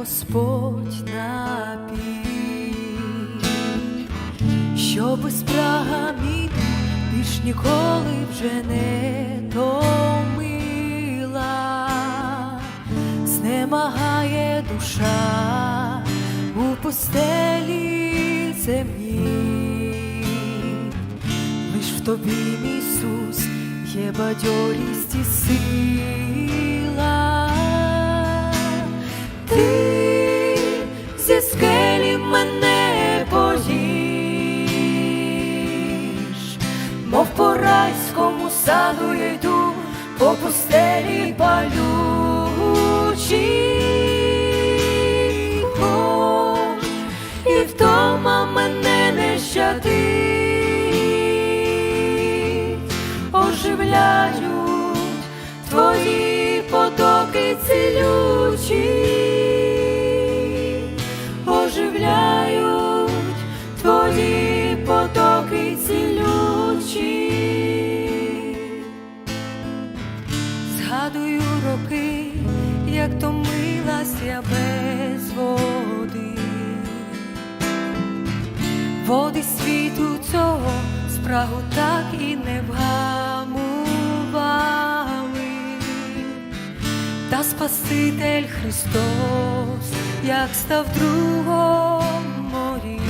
Господь напій, щоб спрага мій більш ніколи вже не томила, знемагає душа у постелі землі, лиш в тобі, Ісус, є бадьорість і сила. По пустелі палючій. О, і втома мене не щадить, оживляють твої потоки цілючі, води світу цього спрагу так і не вгамували, та Спаситель Христос, як став другом морі,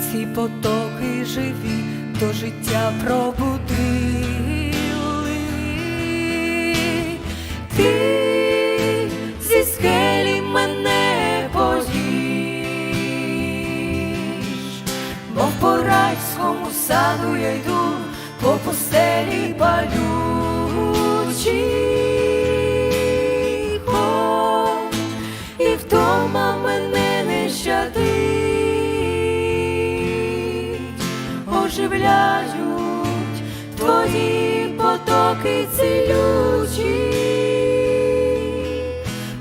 ці потоки живі до життя пробудили. Райському саду я йду по пустелі палючій. Хоч і вдома мене не щадить, оживляють твої потоки цілючі,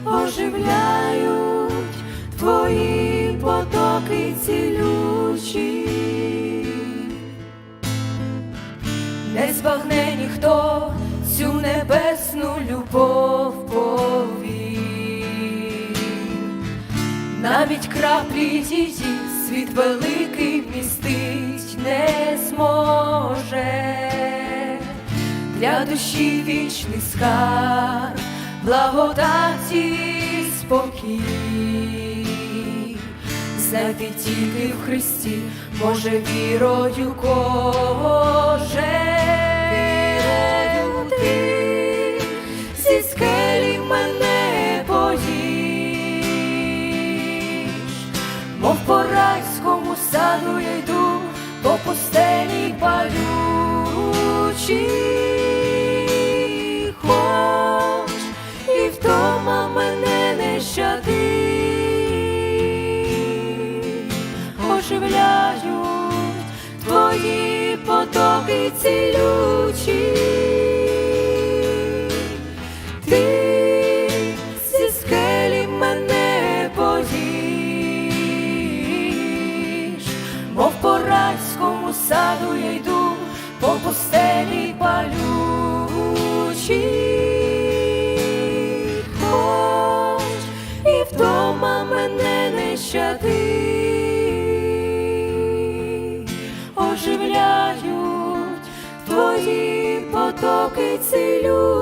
оживляють твої потоки цілючі. Не збагне ніхто цю небесну любов повів, навіть краплі її світ великий вмістить не зможе, для душі вічний скарб, благодаті спокій, знайти тільки в Христі, може вірою кожен. По пустелі палючі, Хоч і втома мене не щадить, оживляють твої потоки пустелі палючій. Хоч і вдома мене не щадить, оживляють твої потоки цілючі.